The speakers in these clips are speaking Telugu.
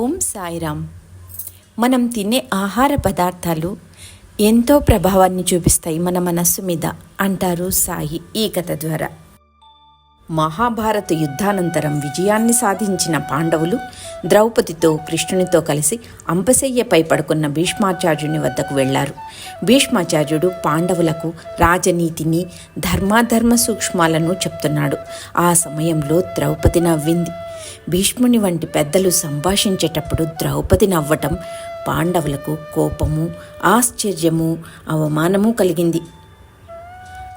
ఓం సాయిరామ్ మనం తినే ఆహార పదార్థాలు ఎంతో ప్రభావాన్ని చూపిస్తాయి మన మనస్సు మీద అంటారు సాయి ఈ కథ ద్వారా. మహాభారత యుద్ధానంతరం విజయాన్ని సాధించిన పాండవులు ద్రౌపదితో కృష్ణునితో కలిసి అంపశయ్యపై పడుకున్న భీష్మాచార్యుని వద్దకు వెళ్ళారు. భీష్మాచార్యుడు పాండవులకు రాజనీతిని ధర్మాధర్మ సూక్ష్మాలను చెప్తున్నాడు. ఆ సమయంలో ద్రౌపది నవ్వింది. భీష్ముని వంటి పెద్దలు సంభాషించేటప్పుడు ద్రౌపది నవ్వటం పాండవులకు కోపము ఆశ్చర్యము అవమానము కలిగింది.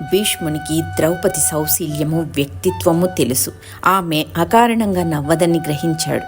భీష్మునికి ద్రౌపది సౌశీల్యము వ్యక్తిత్వము తెలుసు. ఆమె అకారణంగా నవ్వదని గ్రహించాడు.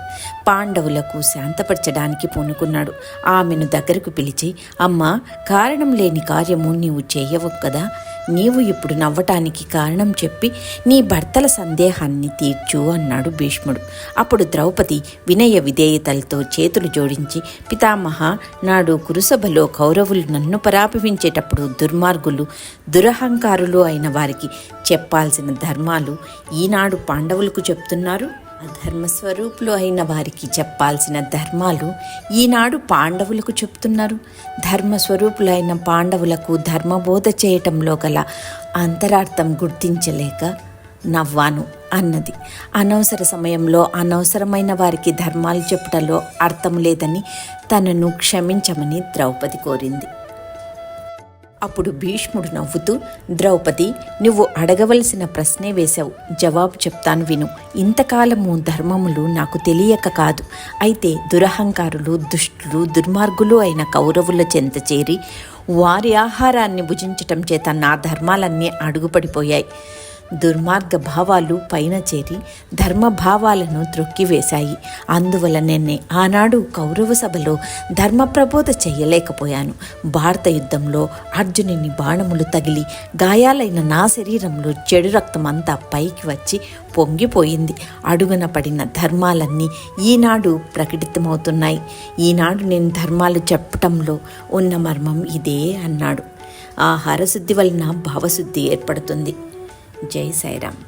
పాండవులకు శాంతపరచడానికి పూనుకున్నాడు. ఆమెను దగ్గరకు పిలిచి అమ్మా కారణం లేని కార్యము నీవు చేయవు కదా? నీవు ఇప్పుడు నవ్వటానికి కారణం చెప్పి నీ భర్తల సందేహాన్ని తీర్చు అన్నాడు భీష్ముడు. అప్పుడు ద్రౌపది వినయ విధేయతలతో చేతులు జోడించి పితామహ నాడు కురుసభలో కౌరవులు నన్ను పరాపవించేటప్పుడు దుర్మార్గులు దురహంకారులు అయిన వారికి చెప్పాల్సిన ధర్మాలు ఈనాడు పాండవులకు చెప్తున్నారు? ధర్మస్వరూపులు అయిన వారికి చెప్పాల్సిన ధర్మాలు ఈనాడు పాండవులకు చెప్తున్నారు. ధర్మస్వరూపులైన పాండవులకు ధర్మబోధ చేయటంలో గల అంతరార్థం గుర్తించలేక నవ్వాను అన్నది. అనవసర సమయంలో అనవసరమైన వారికి ధర్మాలు చెప్పుటలో అర్థం లేదని తనను క్షమించమని ద్రౌపది కోరింది. అప్పుడు భీష్ముడు నవ్వుతూ ద్రౌపది నువ్వు అడగవలసిన ప్రశ్నే వేశావు. జవాబు చెప్తాను విను. ఇంతకాలము ధర్మములు నాకు తెలియక కాదు. అయితే దురహంకారులు దుష్టులు దుర్మార్గులు అయిన కౌరవుల చెంత చేరి వారి ఆహారాన్ని భుజించటం చేత నా ధర్మాలన్నీ అడుగుపడిపోయాయి. దుర్మార్గ భావాలు పైన చేరి ధర్మభావాలను త్రొక్కివేశాయి. అందువలనే ఆనాడు కౌరవ సభలో ధర్మ ప్రబోధ చేయలేకపోయాను. భారత యుద్ధంలో అర్జునుని బాణములు తగిలి గాయాలైన నా శరీరంలో చెడు రక్తం అంతా పైకి వచ్చి పొంగిపోయింది. అడుగున పడిన ధర్మాలన్నీ ఈనాడు ప్రకటితమవుతున్నాయి. ఈనాడు నేను ధర్మాలు చెప్పటంలో ఉన్న మర్మం ఇదే అన్నాడు. ఆహారశుద్ధి వలన భావశుద్ధి ఏర్పడుతుంది. జై సాయిరామ్